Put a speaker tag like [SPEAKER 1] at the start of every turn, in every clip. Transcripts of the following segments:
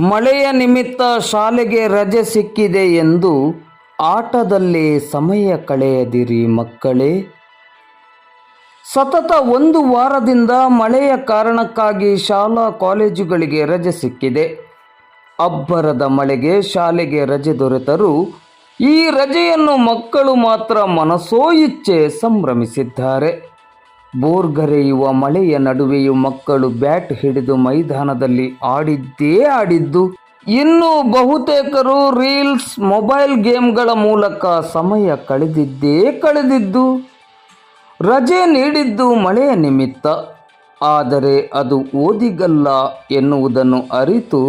[SPEAKER 1] ಮಳೆಯ ನಿಮಿತ್ತ ಶಾಲೆಗೆ ರಜೆ ಸಿಕ್ಕಿದೆ ಎಂದು ಆಟದಲ್ಲಿ ಸಮಯ ಕಳೆಯದಿರಿ ಮಕ್ಕಳೇ. ಸತತ ಒಂದು ವಾರದಿಂದ ಮಳೆಯ ಕಾರಣಕ್ಕಾಗಿ ಶಾಲಾ ಕಾಲೇಜುಗಳಿಗೆ ರಜೆ ಸಿಕ್ಕಿದೆ. ಅಬ್ಬರದ ಮಳೆಗೆ ಶಾಲೆಗೆ ರಜೆ ದೊರೆತರೂ ಈ ರಜೆಯನ್ನು ಮಕ್ಕಳು ಮಾತ್ರ ಮನಸೋ ಇಚ್ಛೆ ಸಂಭ್ರಮಿಸಿದ್ದಾರೆ. ಬೋರ್ಗರೆಯುವ ಮಳೆಯ ನಡುವೆಯೂ ಮಕ್ಕಳು ಬ್ಯಾಟ್ ಹಿಡಿದು ಮೈದಾನದಲ್ಲಿ ಆಡಿದ್ದೇ ಆಡಿದ್ದು, ಇನ್ನು ಬಹುತೇಕರು ರೀಲ್ಸ್, ಮೊಬೈಲ್ ಗೇಮ್ಗಳ ಮೂಲಕ ಸಮಯ ಕಳೆದಿದ್ದೇ ಕಳೆದಿದ್ದು. ರಜೆ ನೀಡಿದ್ದು ಮಳೆಯ ನಿಮಿತ್ತ, ಆದರೆ ಅದು ಓದಿಗಲ್ಲ ಎನ್ನುವುದನ್ನು ಅರಿತು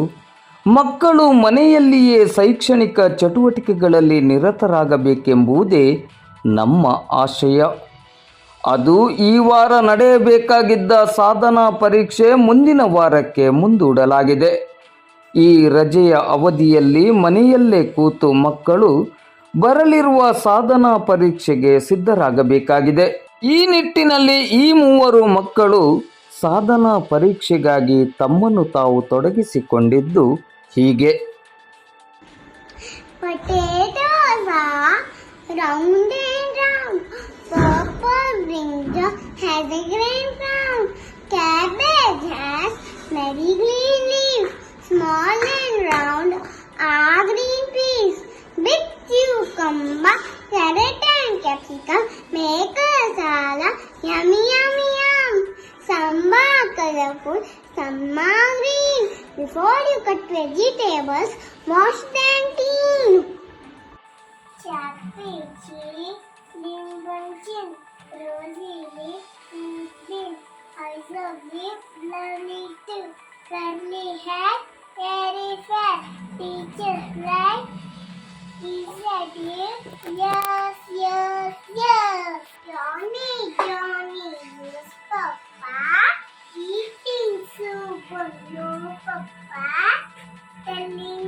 [SPEAKER 1] ಮಕ್ಕಳು ಮನೆಯಲ್ಲಿಯೇ ಶೈಕ್ಷಣಿಕ ಚಟುವಟಿಕೆಗಳಲ್ಲಿ ನಿರತರಾಗಬೇಕೆಂಬುದೇ ನಮ್ಮ ಆಶಯ. ಅದು ಈ ವಾರ ನಡೆಯಬೇಕಾಗಿದ್ದ ಸಾಧನಾ ಪರೀಕ್ಷೆ ಮುಂದಿನ ವಾರಕ್ಕೆ ಮುಂದೂಡಲಾಗಿದೆ. ಈ ರಜೆಯ ಅವಧಿಯಲ್ಲಿ ಮನೆಯಲ್ಲೇ ಕೂತು ಮಕ್ಕಳು ಬರಲಿರುವ ಸಾಧನಾ ಪರೀಕ್ಷೆಗೆ ಸಿದ್ಧರಾಗಬೇಕಾಗಿದೆ. ಈ ನಿಟ್ಟಿನಲ್ಲಿ ಈ ಮೂವರು ಮಕ್ಕಳು ಸಾಧನಾ ಪರೀಕ್ಷೆಗಾಗಿ ತಮ್ಮನ್ನು ತಾವು ತೊಡಗಿಸಿಕೊಂಡಿದ್ದು ಹೀಗೆ.
[SPEAKER 2] Potatoes has a green crown. Cabbage has many green leaves. Small and round are green peas. Big cucumber, carrot and capsicum make a salad. Yummy, yummy, yum. Some are colorful, some are green. Before you cut vegetables, wash them clean. Chappichi, Limbunchin, Rosy Leaf, Leaf, Leaf, Lovely too. Curly hair, very fair. Teacher right, he said yes, yes, yes. Johnny, Johnny, yes, Papa. Eating soup, no, Papa. Telling